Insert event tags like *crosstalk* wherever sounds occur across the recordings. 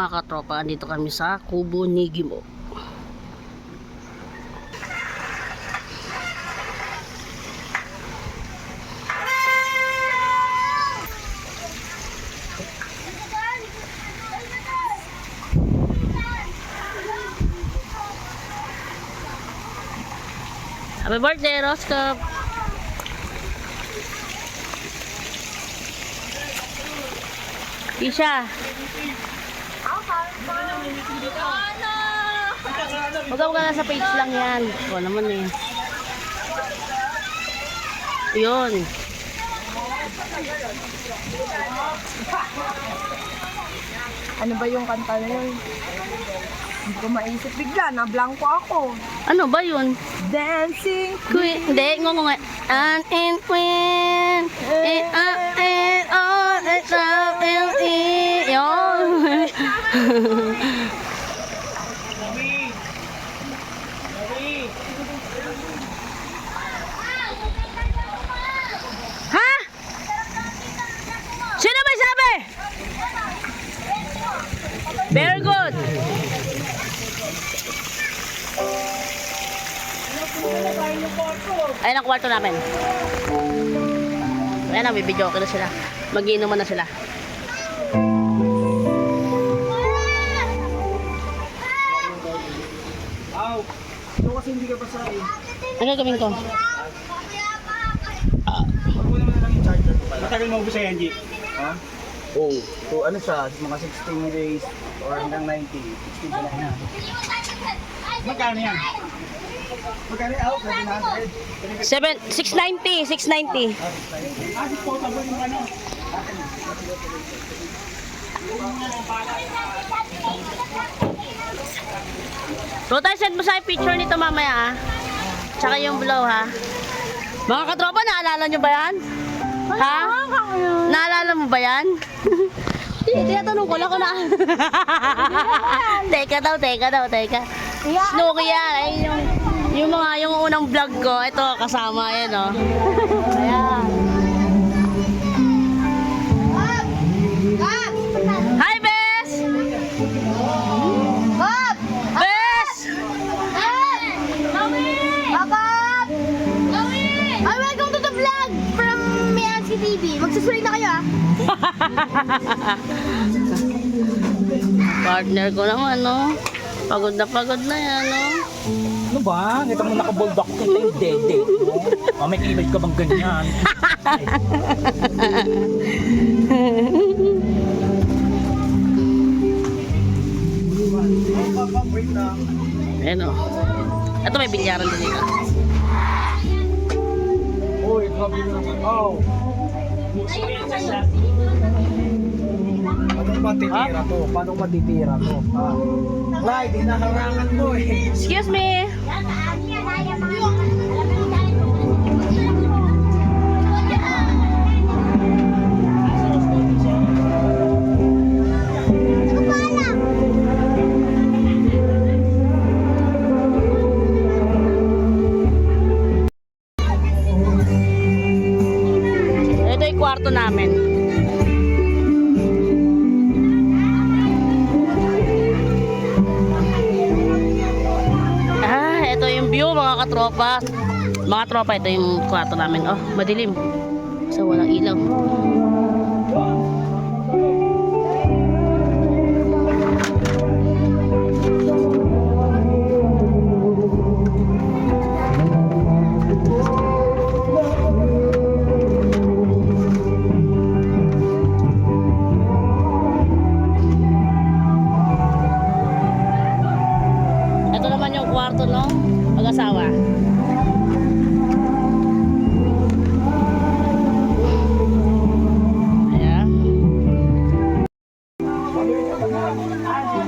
Mga katropa, andito kami sa Kubo Nigimo. Happy birthday, Roscoe! Isha! Huwag ka na sa page lang yan. O naman eh. Yun. Ano ba yung kanta na yun? Hindi ko maisip bigla, na blanco ako. Ano ba yun? Dancing Queen. Hindi, ngongo nga. An in queen. In a in on the top in e. Yun. Ha? Sino may sabi? Very good. Ayan ang kwarto namin. Ayan may video okay na sila. Magiinuman na sila. Hindi ka basahin. Ano gagawin ko? Huwag mo naman na lang yung charger ko pala. Matagal mo ubus sa G? Ha? Oo. So ano siya, mga 16 days or hanggang 90. 16 pa lang yan. Magkano yan? Magkano yan? Out, 700. Seven, 690, 690. Ah, disposable yung ano. Rotay, send mo sa picture nito mamaya ah. Tsaka yung blow ha. Mga katropa, naalala nyo ba yan? Ha? Naalala mo ba yan? *laughs* Tinatanong ko lang kung na. *laughs* teka daw, teka daw, teka. Snooki yan. Ay, yung, yung mga, yung unang vlog ko, ito kasama yan oh. *laughs* Ayan. TV. Magsusulit na kayo ah. *laughs* Partner ko naman, no? Pagod na pagod na yan, no? Ano ba? Ito mo nakabold ako kita yung dede. Oh, may image ka bang ganyan? *laughs* Ayan, oh. Ito may bilyaran din dito. Uy, grabe naman. Oh. Paano matitira to? Paano matitira to? Ha? Lai, di naharangan mo eh. Excuse me! Mga katropa. Mga tropa, ito yung kwarto namin. Oh, madilim. So, walang ilaw.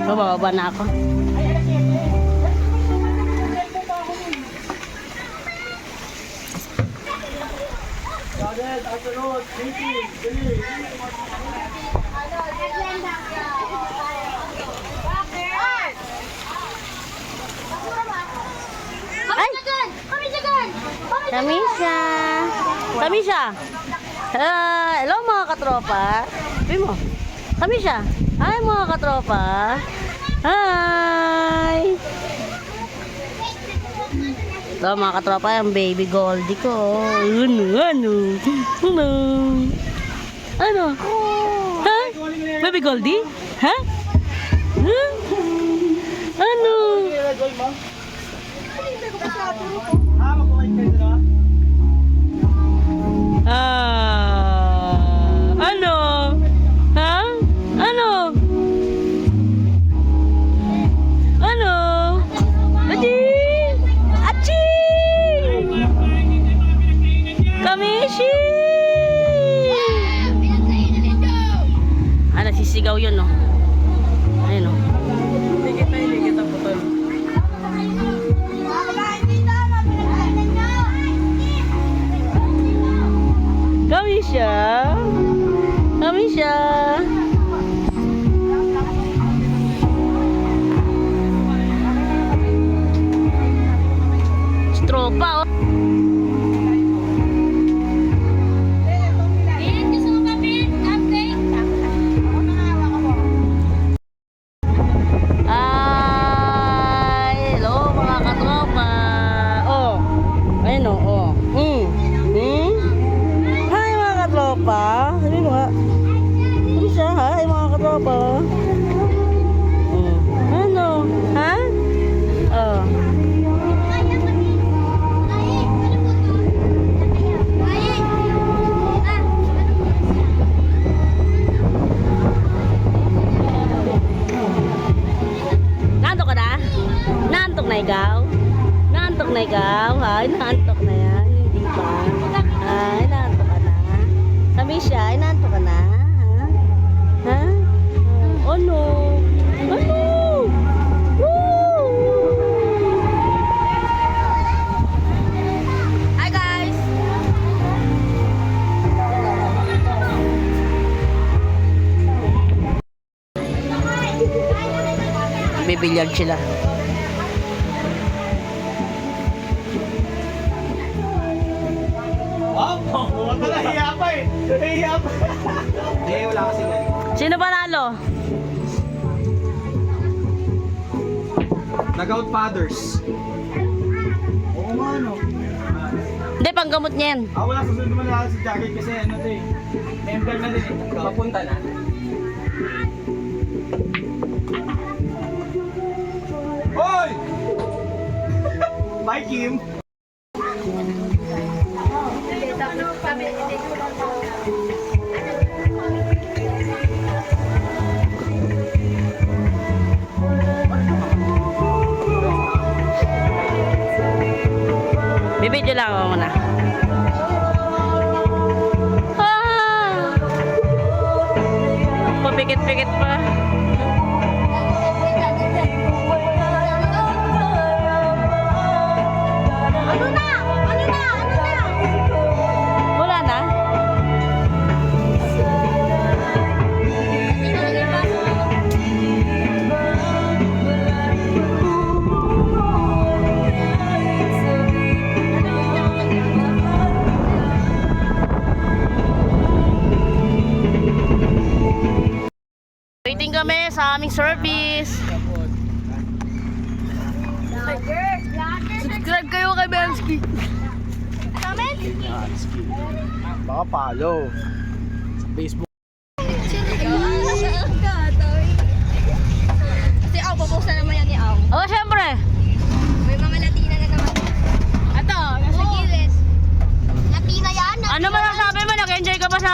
Bababa na ako. Ay! Kamisha! Kamisha! Ah, hello mga katropa. Sabi mo. Kami siya. Hi mga katropa. Hi! Ito mga katropa, yung baby Goldie ko. Ano, ano, ano. Ano? Ha? Baby Goldie? Ha? Huh? Ano? Na? Ah, Kamishi! Ah, nagsisigaw yun, no? Ayun, no? Higit na higit ang putol. Kami siya. Kami siya. Tropa, oh. Na ikaw? Nantok na ikaw? Ay, nantok na yan. Hindi pa. Ay, nantok ka na. Sabi siya, ay, nantok ka na. Ha? Ha? Oh, no. Hi, guys! Bibilyard sila. Hindi, wala kasi. Sino panalo? Nag-out fathers. Oo nga, no. Hindi, panggamot niya yan. Ah, wala susunod naman na si Jackie kasi ano to eh. Member na din eh. Papunta na. Hoy! *laughs* Bye, Kim! Bibidyo lang ako muna. Ah! Papikit-pikit pa. Waiting kami sa aming service. Subscribe kayo kay Bensky. Comment? Baka follow. Sa Facebook. Si Au, papost na naman yan ni Au. Oo, oh, syempre. May mga Latina na naman. Ato, nasa oh. Giles. Latina yan. Ano man ang sabi mo? Nag-enjoy ka pa sa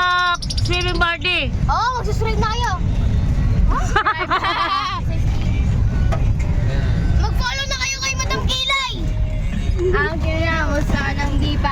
swimming party? Oo, oh, magsiswim na kayo. Mag-follow na kayo kay Madam Kilay! Ang kinamos sanang di pa